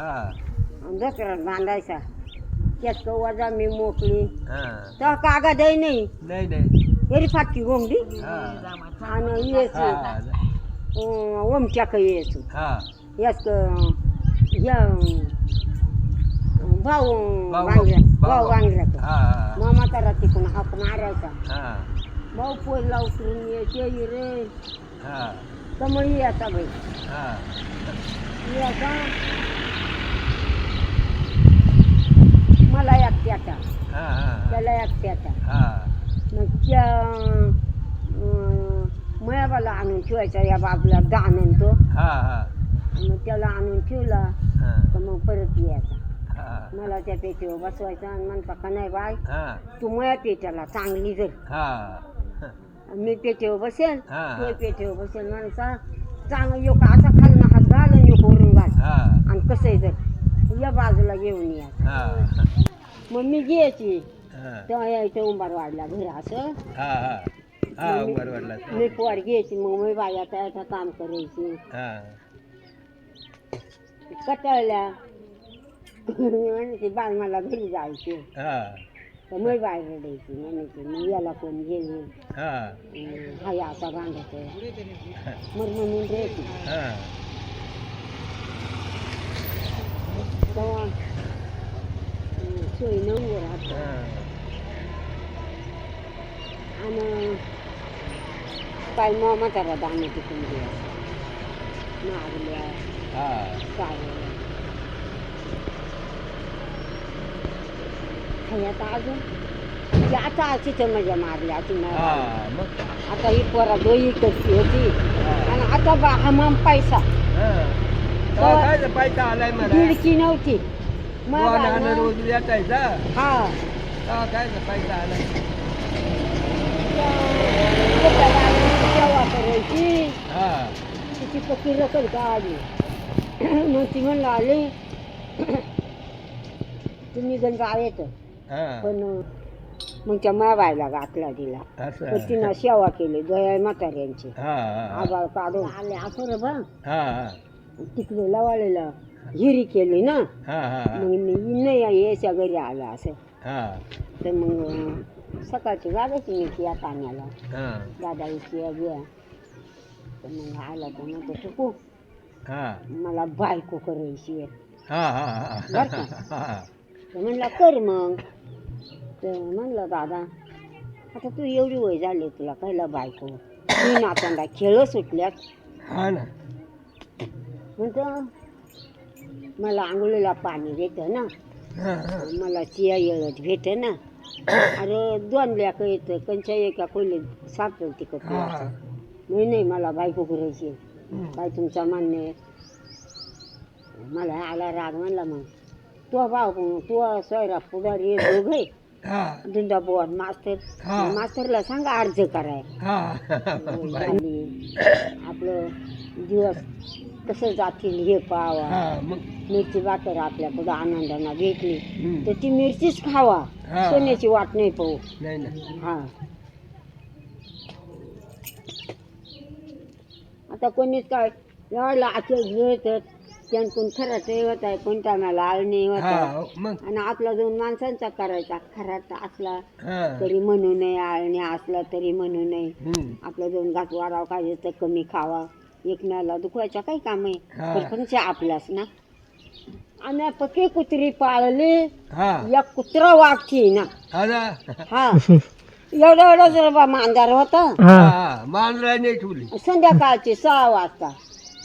हा. दसऱ्यात बांधायचा. त्यात वजा मी मोकळी. हा. तर कागदही नाही. नाही नाही. तरी फाटकी गोंगडी. हा. आणि यायचं हा ओमच्याक यायचं हा. याच या भाऊ भाऊ- वांगऱ्या भाऊ वांगऱ्याचं हा मामा तारा तिकडून हाक मारायचा. हा. भाऊ पोरला उतरून यायचे रे. हा. कमळी याचा बाई. हा. याचा मला एकट्याचा हा हा त्याला एकट्याचा हा. मग त्या मयाबाला आणून ठेवायचा या बाबला दाणून तो. हा हा. मग त्याला आणून ठेवला. हा. तर मग परत यायचा. हा. मला त्या पेटीवर बसवायचा आणि म्हणता का नाही बाय हा. तू मया पेट्याला चांगली जर. हा. मी पेटीवर बसेल हा. तो पेटीवर बसेल. म्हणसा चांगलं यो का असा खालून हात घाल आणि यो करून घाल. हा. आणि कसं आहे जर. या बाजूला घेऊन या. हा. मग मी घ्यायची हा. तेव्हा यायचं उंबार वाढला घर असं. हा हा. हा मी पोर घ्यायची मग मी बाया तयाचं काम करायची. हा. कटाळल्या. म्हणायची बाळ मला घरी जायचे. हा. तर मी बाहेर रडायची म्हणायची मग याला कोण गेली हा. आता बांधायचं मग म्हणून हा. तेव्हा अं, सोय नव्हती राहत हा आणि काय मग म्हातारा दाणे टिकून द्या नागल्या हा काय आता अजून ती आता तिथं मजा मारली अशी नाही हा मारली. मग आता ही पोरा दोही करती होती आणि आता बा हमाम पैसा हा तेव्हा ते पैसा आलाय मला. नव्हती. मग रोज येतायचा हा? तेव्हा काय आलाय सेवा करायची? हा. तिची पक्की रकल का आली? मग ती म्हणलं आले. तुम्ही गंज येत. हा. पण मग त्या मावायला घातला तिला असं. तिनं सेवा केली दया म्हाताऱ्यांची. हा हा आबाळ काढून. आले असं रे बा हा हा. तिकडे लवाळलेला हिरी केली ना हा हा मग मी नाही यायच्या घरी आला असं. हा. तर मग सकाळची गाडायची मी ती या पाण्याला हा. दादा इथे घ्या तर मग आला तर मग टुकू हा. मला बायको करायची आहे. हा हा बरं का? हा. तर म्हणला कर मग. तर म्हणलं दादा आता तू एवढी वय झाली तुला पहिला बायको? मी नातंडा खेळ सुटल्यात. हा ना. म्हणतं मला आंघोळीला पाणी भेटं ना. मला चिया येळत भेटं ना. अरे दोन लेकं येतं कंच्या एका खोली सापडेल तिकट हा नाही मला बायको करायची. काय तुमचा मान्य आहे? मला आला राग म्हणला मग. तो भाऊ तो सोयरा पुढारी दोघे हा. धुंदा बोर मास्तर. मास्तरला सांगा अर्ज कराय आणि आपलं दिवस कसं जातील हे पाहावा हा मग? मिरची वाटर आपल्या पुढं आनंदानं भेटली. हम्म. तर ती मिरचीच खावा. हा. सोन्याची वाट नाही पाहू. नाही ना. हा. आता कोणीच काय एवढला आचल घेतात त्यान कोण खरं ठेवत आहे कोणत्या मला आळणी होत आहे. हा मग? आणि आपला दोन माणसांचा करायचा खरात असला हा. तरी म्हणू नये आळणी असला तरी म्हणू नये. हम्म. आपलं दोन घास वाढावं खायचं तर कमी खावा. एकमेकाला दुखवायचा काही काम आहे. पण आपलाच ना. आम्ही पके कुत्री पाळली हा. या कुत्रा वागची ना. हा ना. हा. एवढा एवढा जर बा मांजार होता. हा. मांजरा नाही ठेवली. संध्याकाळची सहा वाजता.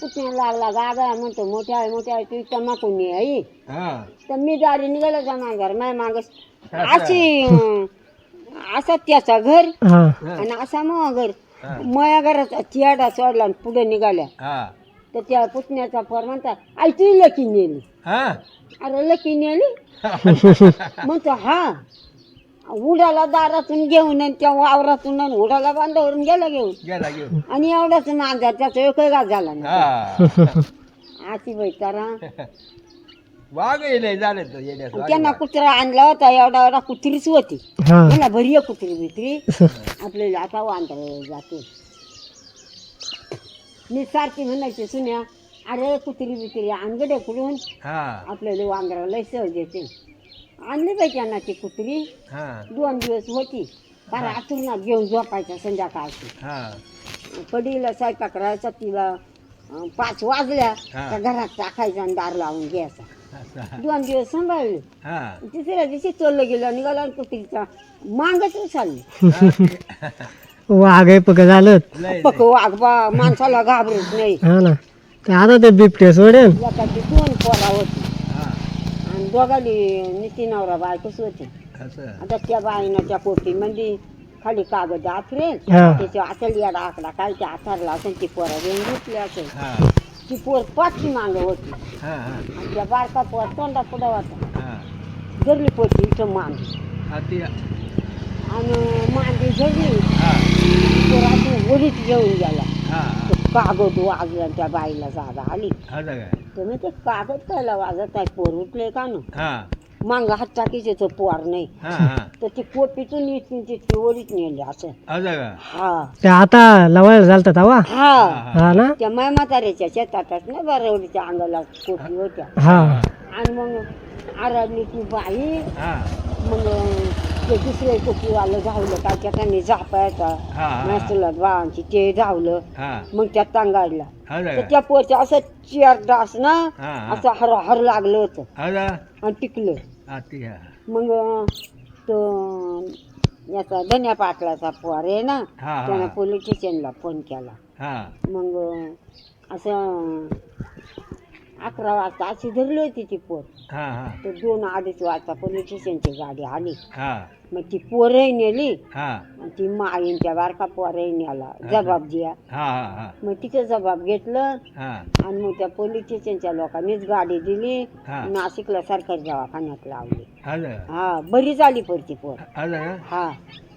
पुतण्या लागला गागा म्हणतो मोठ्या आहे मोठ्या आहे तू तमाकून ये आई. हा. तर मी दारी निघाला जा मांजार माय मागस. अशी अं, असा त्याचा घर. हा. आणि असा मग घर. मया घराचा चियाडा सोडला आणि पुढे निघाल्या. हा. तर त्या पुतण्याचा पोर म्हणतात आई ती लकी नेली. हा. अरे लकी नेली? म्हणतो हा. उडाला दारातून घेऊन आणि त्या वावरातून आणि उडाला बांधावरून गेला घेऊन. गेला घेऊन. आणि एवढाच मांजर त्याचा एकही घास झाला नाही. हा. अशी बैतारा वाघ येले झाले तर येण्यास वाघ. त्यांना कुत्रा आणला होता एवढा एवढा कुत्रीच होती. मला भरी आहे कुत्री बित्री. आपल्याला आता वांदर जाते. मी सारखी म्हणायची सुन्या अरे कुत्री बित्री आणगडे कडून हा. आपल्याला वांदरा लय सहज येते. आणली पाहिजे त्यांना ती कुत्री. हा. दोन दिवस होती. फार आतुरणात घेऊन झोपायचा संध्याकाळची. हा. कडीला स्वयंपाक करायचा तिला अं, पाच वाजल्या हा. का घरात टाकायचा आणि दार लावून घ्यायचा. दोन दिवस सांभाळले. हा. तिसऱ्या दिवशी चोरलं गेलं निघाला कुत्रीचा मांगच उचलली हा, वाघ आहे पक झालं. पक वाघबा माणसाला घाबरत नाही. हा ना. ते आता ते बिबटे सोडेल. दोन पोरा होती. हा. आणि दोघाली निती नवरा बायकोच होती. आता त्या बाईनं त्या पोटीमध्ये खाली कागद आथरेल हा. त्याच्या आतल याडा आकडा काय त्या आथरला असेल ती पोरा घेऊन घेतली असेल. हा ती पोर पाचवी मांग होती. हा हा. आणि त्या बारका पोर तोंडा पुढं होता. हा. धरली पोटी इथं हा, ते- आणि मांडी झडली हा. पोराची वडीत घेऊन गेला. हा. तो कागद वाजला आणि त्या बाईला जागा आली. तर मग ते कागद त्याला वाजत आहे पोर उठले का ना हा. मांग हात टाकीचे तो पोर नाही. हा हा. तर ती कोपीतून इथून तितकी वडीत नेली असं. असं का? हा. ते आता लवायला झालत तवा? हा. हा ना? त्या माय म्हाताऱ्याच्या शेतातच ना बरवडीच्या अंगाला कोपी होत्या. हा. आणि मग आराधली ती बाई हा. मग ते दुसरे कोपीवालं धावलं काय त्या त्यांनी झापायचा हा हा. नसलं बाळांची ते धावलं. हा. मग त्या तांगाडला. असं तर का? त्या पोरच्या असं चिअर डास ना हा हा. असं हर हर लागलं होतं. असं आणि टिकलं. हा मग तो याचा धन्या पाटलाचा पोर आहे ना हा. त्यानं पोलीस स्टेशनला फोन केला. हा. मग असं अकरा वाजता अशी धरली होती ती पोर. हा हा. तर दोन अडीच वाजता पोलीस स्टेशनची गाडी आली. हा. मग ती पोरही नेली. हा. आणि ती माईंच्या बारका पोरही नेला. जबाब दिया. हा हा हा. मग तिचं जबाब घेतलं. हा. आणि मग त्या पोलीस स्टेशनच्या लोकांनीच गाडी दिली. हा. नाशिकला सरकारी दवाखान्यात लावली. हा बरी झाली पडती पोर. असं का हा.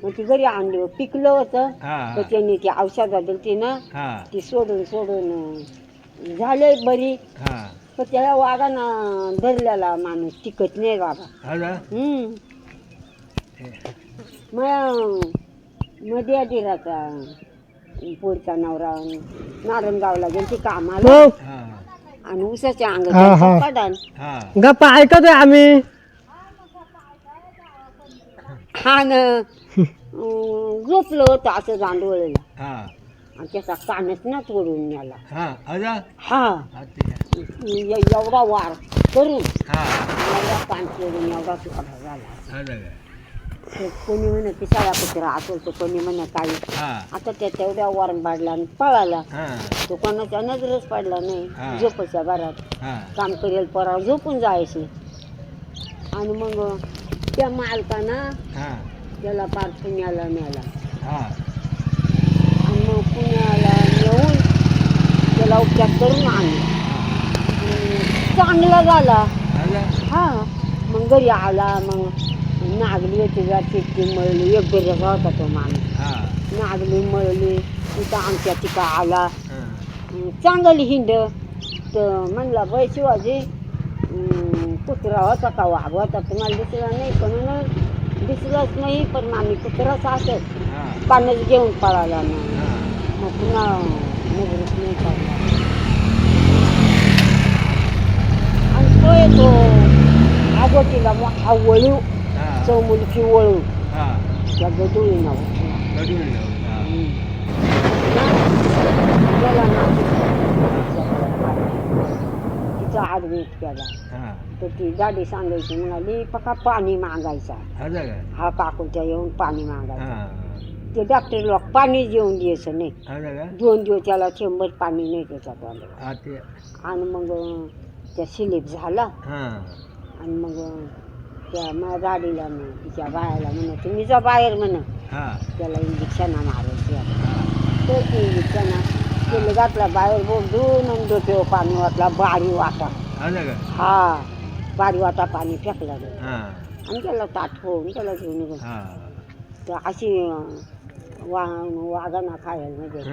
मग ती घरी आणली. पिकलं होतं. हा. तर त्यांनी ती औषधं दिली ती ना हा. ती सोडून सोडून झाले बरी. हा. पण त्या वाघानं धरलेला माणूस टिकत नाही बाबा हम्म. मग मध्ये दिराचा पुढचा नवरा नारायणगावला गेली कामाला. मग हा. आणि उसाच्या हा, हा. अंगात पडान हा. गप्पा ऐकतोय आम्ही. हा न. अं, झोपलं होतं असं गांडवळलं हा. आणि त्याचा कानच ना तोडून नेला. हा असं हा. हा ते ए- एवढा वार करून हा. एवढा कान तोडून एवढा झाला. का तर कोणी म्हणे पिसाळा कुत्रा असेल तर कोणी म्हणे काही हा. आता त्या तेवढ्या वरण पाडला आणि पळाला. हा. तो कोणाच्या नजरच पडला हा. नाही झोपायच्या घरात. हा. काम करेल परावर झोपून जायचे. आणि मग त्या मालकानं हा. त्याला पार पुण्याला नेला. हा. पुण्याला नेऊन त्याला उपचार करून आणला आणि चांगला झाला हा. मग घरी आला मग नागली होती जा चिठ्ठी मळली एक बेऱ्याचा होता तो माणूस. नागली मळली तिथं आमच्या तिथं आला. चांगली हिंड. तर म्हणला बाई शिवाजी कुत्रा होता का वाघ होता? तुम्हाला दिसला नाही पण दिसलाच नाही पण आम्ही कुत्राच असत पाण्यात घेऊन पळाला ना नाही तो येतो आगोटीला मोठा वळू हा चौमुलकी वळू हा त्या गडोळी नाव गडून लाव. हा गेला ना तिचा ॲडमिट केला हा तर ती गाडी सांगायची म्हणाली पका पाणी मागायचा असं का हा काकूच्या येऊन पाणी मागायचा ते डॉक्टर लोक पाणी जेवून द्यायचं नाही. दोन दिवस त्याला चेंबर पाणी नाही त्याच्यात आलं ते. आणि मग त्या स्लिप झाला. आणि मग त्या माझ्या गाडीला म्हण तिच्या बायाला म्हण तुम्ही जा बाहेर म्हण. त्याला इंजेक्शना मारायची तर ती इंजेक्शना केलं घातला बाहेर बोलून आणि डोक्यावर पाणी वाटला बारी वाटा. हा बारी वाटा पाणी फेकला. आणि त्याला ताट होऊन त्याला घेऊन तर अशी वा वाघाना खायला म्हणजे.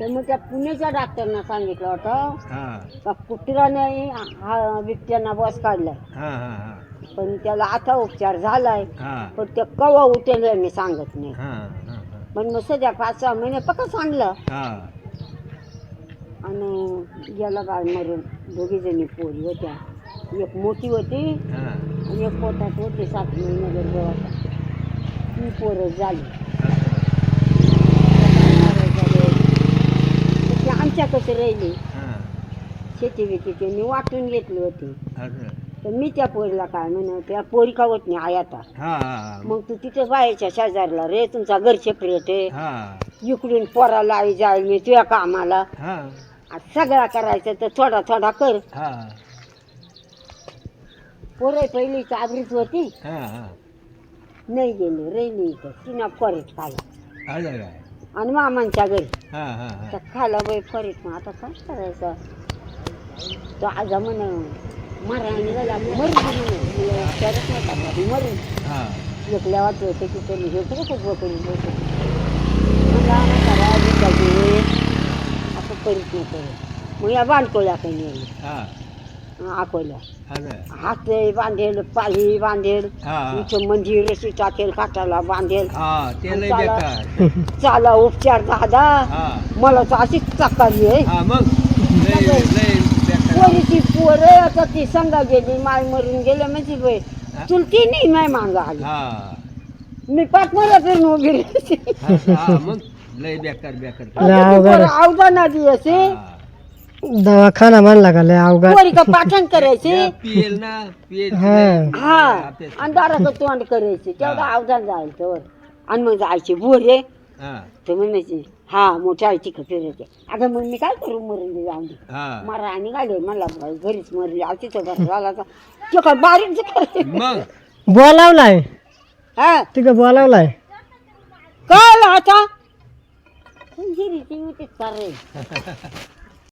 तर मग त्या पुण्याच्या डॉक्टरना सांगितलं होतं का कुत्र्याने हा बिबट्याना बस काढलाय. पण त्याला आता उपचार झालाय. हा. पण ते कवा हे मी सांगत नाही. पण मग सध्या पाच सहा महिने पक्का चांगलं हा. आणि गेला बाळ मरून. दोघी जणी पोरी होत्या. एक मोठी होती हा. आणि एक पोटात होती सात महिने गर्भवता ती पोरं झाली. ते आमच्याकडे राहिली. हा. शेती बिती त्यांनी वाटून घेतली होती. असं तर मी त्या पोरीला काय म्हणत त्या पोरी का होत नाही हा हा. मग तू तिथे बाहेरच्या शेजारला रे तुमचा घर सेपरेट आहे. हा. इकडून पोराला आई जाईल मी तुझ्या कामाला. हा. आज सगळा करायचं तर थोडा थोडा कर. हा. पोरं पहिली चाबरीत होती. हा हा. नाही गेली राहिली इथं. तिनं फरीत खाला काय आणि मामांच्या घरी. हा हा हा. तर खाला बाई फरीत. मग आता काय करायचं? तो आज म्हण नका कधी मरून हा. एकल्या वाटत होते की त्यांनी हे खरं खूप बकरी बसत मला करा विचारले असं करीत नाही करत मग या बांधकोल्या काही नेली हा. अकोल्या हात बांधेल पाली बांधेल. हा. इथं मंदिर रशी टाकेल काटाला बांधेल. हा ते लय चाला. बेकार चाला उपचार दादा हा. मला तर अशीच चाकाली आहे. हा मग? लय लय बेकार. पोरीची पोरं आता ती संगा गेली माय मरून गेले म्हणजे बाई. हा. चुलती नाही माय मांग आली. हा. मी पाच मला फिरून उभी राहायची हा हा, मग? लय बेकार बेकार. लय अवघड आहे. अवधा नदी असे हा. दवाखाना म्हणला का लय अवघड. पोरी का पाठण करायचे? या पियेल ना पियेल हा. हा. अंधाराचं तोंड करायचे. तेवढा. अवधान जायचं वर आणि मग जायचे बोरे हा. तर म्हणायचे हा मोठ्या आईची फिरायचे अगं मग मी काय करू मरून जाऊन? हा. मारा आणि गाडी मला घरीच मरली. आधी तर घर झाला तर तो काय बारीक करायचे मग? बोलावलाय. हा. तिकडे बोलावलाय. काय आता? हिरी ती? होतीच का रे.